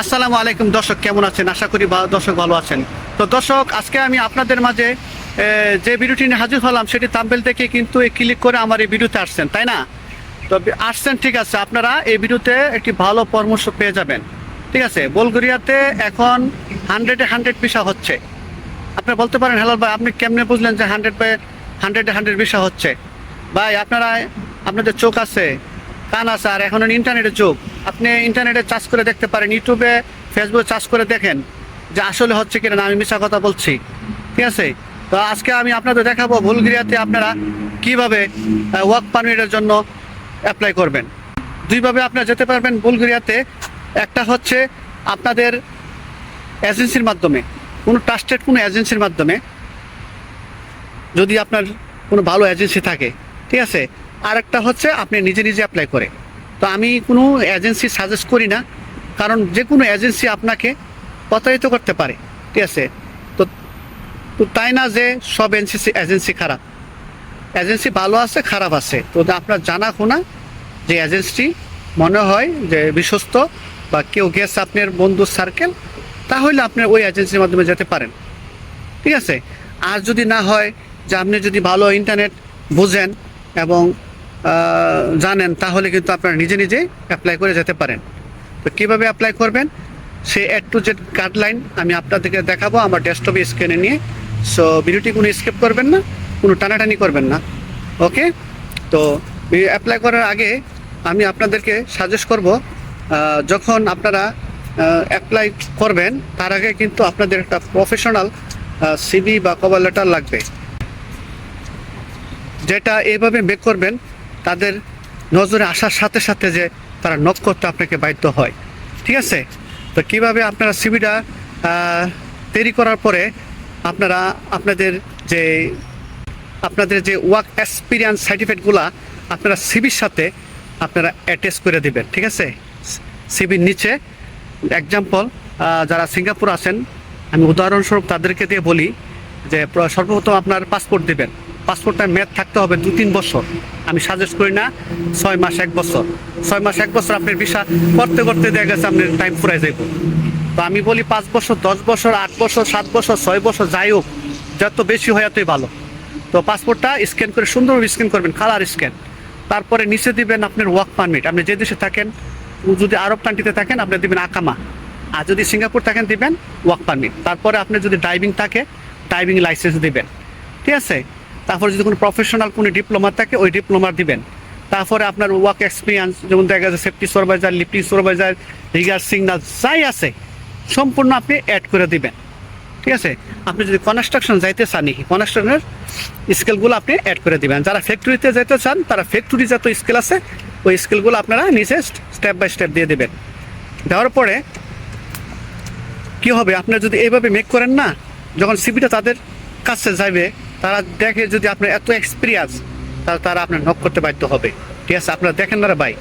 আসসালামু আলাইকুম দর্শক, কেমন আছেন? আশা করি দর্শক ভালো আছেন। তো দর্শক, আজকে আমি আপনাদের মাঝে যে ভিডিওটি নিয়ে হাজির হলাম সেটি তাম্বেল থেকে কিন্তু ক্লিক করে আমার এই ভিডিওতে আসছেন, তাই না? তো আসছেন, ঠিক আছে, আপনারা এই ভিডিওতে একটি ভালো পরামর্শ পেয়ে যাবেন। ঠিক আছে, বুলগেরিয়াতে এখন হান্ড্রেডে হান্ড্রেড পিসা হচ্ছে। আপনারা বলতে পারেন, হেলাল ভাই, আপনি কেমনে বুঝলেন যে হান্ড্রেড বাই হান্ড্রেডে হান্ড্রেড ভিসা হচ্ছে? ভাই, আপনারা, আপনাদের চোখ আছে, কান আছে, আর এখন ইন্টারনেটের যুগ। আপনি ইন্টারনেটে চার্জ করে দেখতে পারেন ইউটিউবে ফেসবুকে চার্জ করে দেখেন যে আসলে হচ্ছে কিনা না, আমি মিশা কথা বলছি। ঠিক আছে? তো আজকে আমি আপনাদের দেখাবো বুলগেরিয়াতে আপনারা কীভাবে ওয়ার্ক পারমিটের জন্য অ্যাপ্লাই করবেন। দুইভাবে আপনারা যেতে পারবেন বুলগেরিয়াতে একটা হচ্ছে আপনাদের এজেন্সির মাধ্যমে, কোনো ট্রাস্টেড কোনো এজেন্সির মাধ্যমে, যদি আপনার কোনো ভালো এজেন্সি থাকে। ঠিক আছে? আর একটা হচ্ছে আপনি নিজে নিজে অ্যাপ্লাই করে। তো আমি কোনো এজেন্সি সাজেস্ট করি না, কারণ যে কোনো এজেন্সি আপনাকে প্রতারিত করতে পারে, ঠিক আছে? তো তো তাই না যে সব এজেন্সি এজেন্সি খারাপ। এজেন্সি ভালো আছে, খারাপ আছে। তো আপনার জানা শোনা যে এজেন্সি মনে হয় যে বিশ্বস্ত বা কেউ গেছে আপনার বন্ধুর সার্কেল তাহলে আপনি ওই এজেন্সির মাধ্যমে যেতে পারেন। ঠিক আছে? আর যদি না হয়, যে আপনি যদি ভালো ইন্টারনেট বুঝেন এবং জানেন, তাহলে কিন্তু আপনারা নিজে নিজে অ্যাপ্লাই করে যেতে পারেন। তো কীভাবে অ্যাপ্লাই করবেন? সে এড টু জেড গাইডলাইন আমি আপনাদেরকে দেখাবো আমার ডেস্কটপে স্ক্রিনে নিয়ে। সো ভিডিওটি কোনো স্কিপ করবেন না, কোনো টানাটানি করবেন না। ওকে তো অ্যাপ্লাই করার আগে আমি আপনাদেরকে সাজেস্ট করব যখন আপনারা অ্যাপ্লাই করবেন, তার আগে কিন্তু আপনাদের একটা প্রফেশনাল সিভি বা কভার লেটার লাগবে। যেটা এইভাবে মেক করবেন তাদের নজরে আসার সাথে সাথে যে তারা নক করতে আপনাকে বাধ্য হয়। ঠিক আছে? তো কীভাবে আপনারা সিভিটা তৈরি করার পরে আপনারা আপনাদের যে আপনাদের যে ওয়ার্ক এক্সপিরিয়েন্স সার্টিফিকেটগুলা আপনারা সিবির সাথে আপনারা অ্যাটাচ করে দিবেন। ঠিক আছে? সিবির নিচে এক্সাম্পল যারা সিঙ্গাপুর আছেন, আমি উদাহরণস্বরূপ তাদেরকে দিয়ে বলি যে, সর্বপ্রথম আপনার পাসপোর্ট দিবেন। পাসপোর্টটা মেয়াদ থাকতে হবে দু তিন বছর। আমি সাজেস্ট করি না, ছয় মাস এক বছর। ছয় মাস এক বছর আপনার ভিসা করতে করতে দেখা গেছে আপনার টাইম ফুরাই যাইব। তো আমি বলি পাঁচ বছর, দশ বছর, আট বছর, সাত বছর, ছয় বছর, যাই হোক, যত বেশি হয় এতই ভালো। তো পাসপোর্টটা স্ক্যান করে সুন্দরভাবে স্ক্যান করবেন কালার স্ক্যান তারপরে নিচে দিবেন আপনার ওয়ার্ক পারমিট আপনি যে দেশে থাকেন যদি আরব কান্ট্রিতে থাকেন, আপনি দিবেন আকামা। আর যদি সিঙ্গাপুর থাকেন, দিবেন ওয়ার্ক পারমিট তারপরে আপনি যদি ড্রাইভিং থাকে ড্রাইভিং লাইসেন্স দিবেন। ঠিক আছে? তারপরে যদি কোনো প্রফেশনাল কোনো ডিপ্লোমা থাকে, ওই ডিপ্লোমা দিবেন। তারপরে আপনার ওয়ার্ক এক্সপিরিয়েন্স যেমন দেখা যাচ্ছে safety supervisor lifting supervisor rigger signal যাই আছে, সম্পূর্ণ আপনি অ্যাড করে দিবেন। ঠিক আছে? আপনি যদি কনস্ট্রাকশন যাইতে চান কনস্ট্রাকশনের স্কেলগুলো আপনি অ্যাড করে দিবেন। যারা ফ্যাক্টরিতে যেতে চান, তারা ফ্যাক্টরি যত স্কেল আছে, ওই স্কেলগুলো আপনারা নিচে স্টেপ বাই স্টেপ দিয়ে দেবেন। দেওয়ার পরে কি হবে? আপনার যদি এইভাবে মেক করেন না, যখন সিবিটা তাদের কাছে যাবে তারা দেখে যদি আপনার এত এক্সপিরিয়েন্স তাহলে তারা আপনার নক করতে বাধ্য হবে। ঠিক আছে? আপনারা দেখেন না ভাই?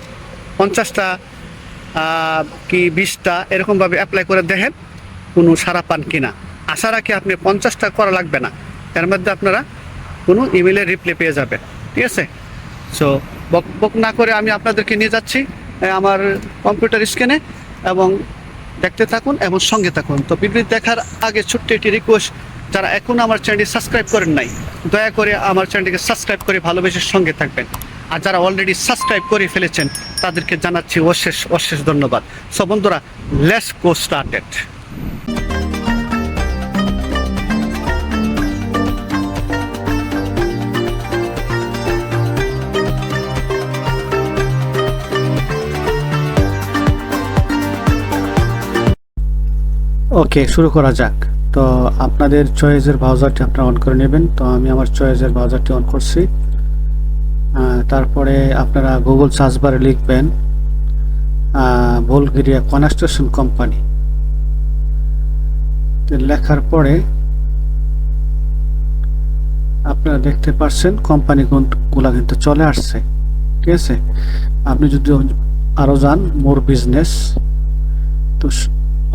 পঞ্চাশটা কি বিশটা এরকমভাবে অ্যাপ্লাই করে দেখেন, কোনো সারা পান কিনা। আশা রাখি আপনি পঞ্চাশটা করা লাগবে না। এর মধ্যে আপনারা কোনো ইমেলের রিপ্লাই পেয়ে যাবেন। ঠিক আছে? সো বক বক না করে আমি আপনাদেরকে নিয়ে যাচ্ছি আমার কম্পিউটার স্ক্রিনে এবং দেখতে থাকুন এবং সঙ্গে থাকুন। তো ভিডিও দেখার আগে ছোট্ট একটি রিকোয়েস্ট যারা এখন আমার চ্যানেলটি সাবস্ক্রাইব করেন নাই, দয়া করে আমার চ্যানেলটিকে সাবস্ক্রাইব করে ভালোবেসে সঙ্গে থাকবেন। আর যারা অলরেডি সাবস্ক্রাইব করে ফেলেছেন, তাদেরকে জানাচ্ছি অশেষ অশেষ ধন্যবাদ। সো বন্ধুরা লেটস গো স্টার্টেড ওকে শুরু করা যাক। তো আপনাদের চয়েসের ব্রাউজারটি আপনারা অন করে নেবেন। তো আমি আমার চয়েসের ব্রাউজারটি অন করছি। তারপরে আপনারা গুগল সার্চ বারে লিখবেন বুলগেরিয়া কনস্ট্রাকশন কোম্পানি লেখার পরে আপনারা দেখতে পাচ্ছেন কোম্পানি গুলা কিন্তু চলে আসছে। ঠিক আছে? আপনি যদি আরও যান মোর বিজনেস তো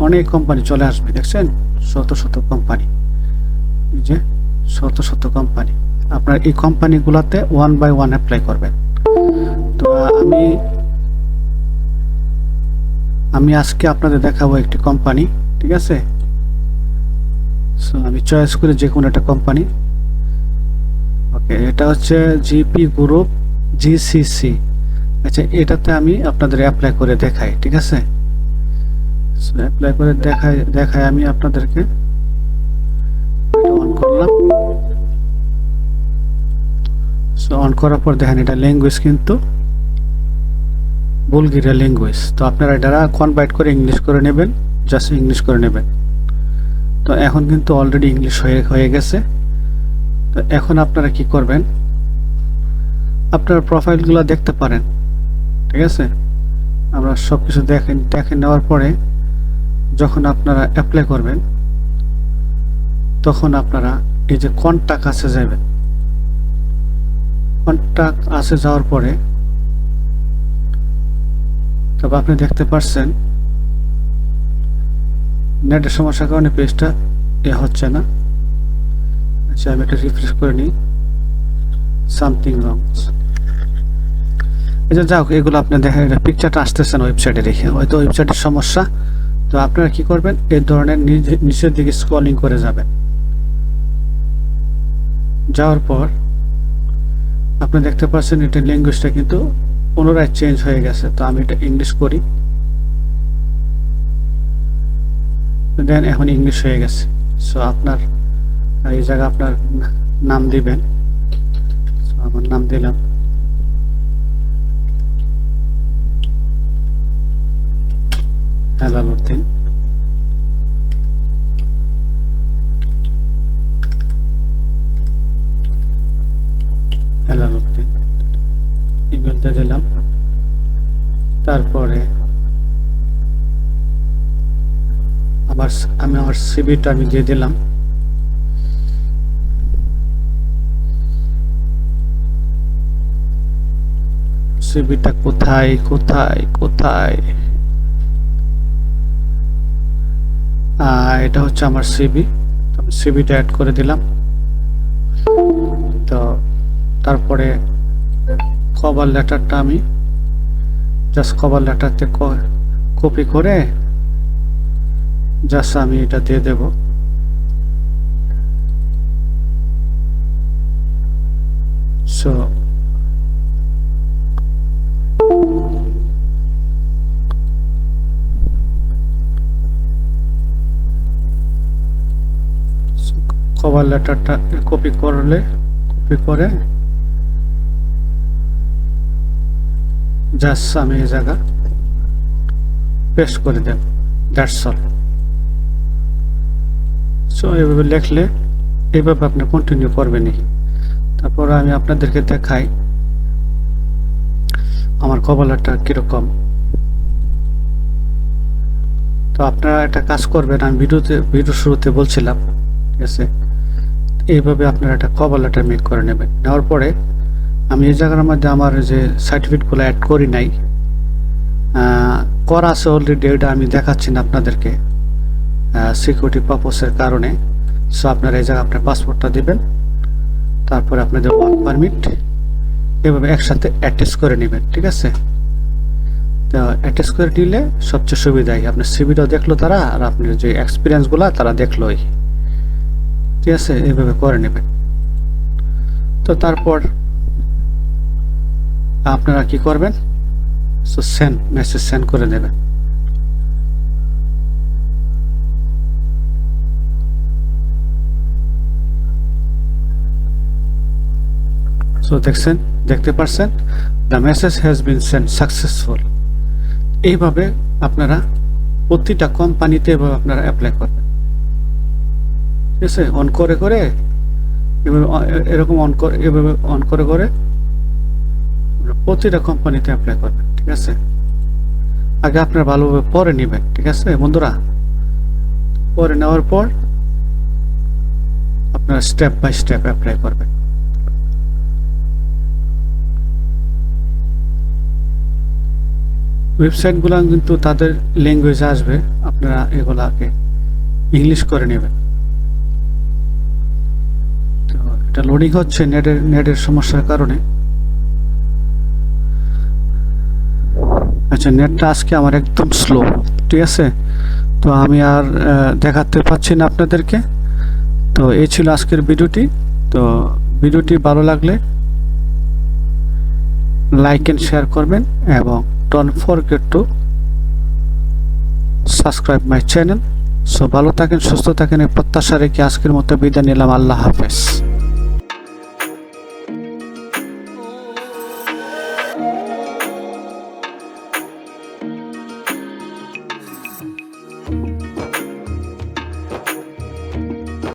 অনেক কোম্পানি চলে আসবে, দেখছেন? শত শত কোম্পানি যে শত শত কোম্পানি আপনার এই কোম্পানিগুলোতে ওয়ান বাই ওয়ান অ্যাপ্লাই করবেন। তো আমি আমি আজকে আপনাদের দেখাবো একটি কোম্পানি ঠিক আছে? সো আমি চয়েস করি যে কোনো একটা কোম্পানি ওকে এটা হচ্ছে জিপি গ্রুপ জিসিসি আচ্ছা এটাতে আমি আপনাদের অ্যাপ্লাই করে দেখাই, ঠিক আছে? অ্যাপ্লাই করে দেখাই দেখাই আমি আপনাদেরকে। অন করলাম। সো অন করার পর দেখেন এটা ল্যাঙ্গুয়েজ কিন্তু ল্যাঙ্গুয়েজ তো আপনারা কনভার্ট করে ইংলিশ করে নেবেন জাস্ট ইংলিশ করে নেবেন। তো এখন কিন্তু অলরেডি ইংলিশ হয়ে হয়ে গেছে। তো এখন আপনারা কি করবেন? আপনারা প্রোফাইলগুলো দেখতে পারেন। ঠিক আছে? আমরা সব কিছু দেখেন দেখে নেওয়ার পরে যখন আপনারা অ্যাপ্লাই করবেন, তখন আপনারা এই যে কন্ট্যাক্ট আসে যাবেন কন্ট্যাক্ট আসে যাওয়ার পরে, তবে আপনি দেখতে পাচ্ছেন নেটের সমস্যার কারণে পেজটা এ হচ্ছে না। আচ্ছা আমি এটা রিফ্রেশ করে নিই। সামথিং রং আচ্ছা যাক, এগুলো আপনি দেখেন পিকচারটা আসতেছে না ওয়েবসাইটে রেখে হয়তো ওয়েবসাইটের সমস্যা। তো আপনারা কি করবেন? এই ধরনের নিচে- নিচের দিকে স্ক্রলিং করে যাবেন। যাওয়ার পর আপনি দেখতে পাচ্ছেন এটা ল্যাঙ্গুয়েজটা কিন্তু পুনরায় চেঞ্জ হয়ে গেছে। তো আমি এটা ইংলিশ করি। দেন এখন ইংলিশ হয়ে গেছে। সো আপনার, এই জায়গা আপনার নাম দিবেন। আমার নাম দিলাম। হেলালুদ্দিন হেলালুদ্দিন ইমেলটা দিলাম তারপরে আমার আমি আমার সিবিটা আমি দিয়ে দিলাম। সিবিটা কোথায় কোথায় কোথায়? এটা হচ্ছে আমার সিবি সিবিটা অ্যাড করে দিলাম। তো তারপরে কভার লেটারটা আমি জাস্ট কভার লেটারতে কপি করে জাস্ট আমি এটা দিয়ে দেব। সো কভার লেটারটা কপি করলে কপি করে জাস্ট আমি এই জায়গা পেস্ট করে দেব দ্যাটস অল সো এভাবে লিখলে এইভাবে আপনি কন্টিনিউ করবেনই। তারপর আমি আপনাদেরকে দেখাই আমার কবলারটা কীরকম। তো আপনারা একটা কাজ করবেন, আমি ভিডিওতে ভিডিও শুরুতে বলছিলাম, ঠিক আছে? এইভাবে আপনারা একটা কভার লেটার মেক করে নেবেন। নেওয়ার পরে আমি এই জায়গার মধ্যে আমার যে সার্টিফিকেটগুলো অ্যাড করি নাই করা আছে অলরেডি এটা আমি দেখাচ্ছি না আপনাদেরকে সিকিউরিটি পারপসের কারণে। সো আপনারা এই জায়গায় আপনার পাসপোর্টটা দিবেন, তারপরে আপনাদের ওয়ার্ক পারমিট এভাবে একসাথে অ্যাটাচ করে নেবেন, ঠিক আছে? তো অ্যাটাচ করে নিলে সবচেয়ে সুবিধাই। আপনার সিভিটাও দেখল তারা, আর আপনার যে এক্সপিরিয়েন্সগুলো তারা দেখলোই। ঠিক আছে এইভাবে করে নেবেন তো তারপর আপনারা কি করবেন? সো সেন্ড মেসেজ সেন্ড করে দেবেন সো দেখছেন, দেখতে পারছেন? The message has been send successful এইভাবে আপনারা প্রতিটা কোম্পানিতে এভাবে আপনারা অ্যাপ্লাই করবেন। ঠিক আছে? অন করে করে এভাবে এরকম অন করে, এভাবে অন করে করে প্রতিটা কোম্পানিতে অ্যাপ্লাই করবেন, ঠিক আছে? আগে আপনার ভালোভাবে পরে নেবেন, ঠিক আছে? বন্ধুরা, পরে নেওয়ার পর আপনারা স্টেপ বাই স্টেপ অ্যাপ্লাই করবেন। ওয়েবসাইটগুলো কিন্তু তাদের ল্যাঙ্গুয়েজ আসবে, আপনারা এগুলাকে ইংলিশ করে নেবেন তো এটা লোডিং হচ্ছে নেটের নেটের সমস্যার কারণে। আচ্ছা নেটটা আজকে আমার একদম স্লো ঠিক আছে? তো আমি আর দেখাতে পাচ্ছি না আপনাদেরকে। তো এই ছিল আজকের ভিডিওটি। তো ভিডিওটি ভালো লাগলে লাইক এন্ড শেয়ার করবেন এবং don't forget to subscribe my channel so ভালো থাকেন, সুস্থ থাকেন, এই প্রত্যাশা রেখে আজকের মতো বিদায় নিলাম। আল্লাহ হাফেজ।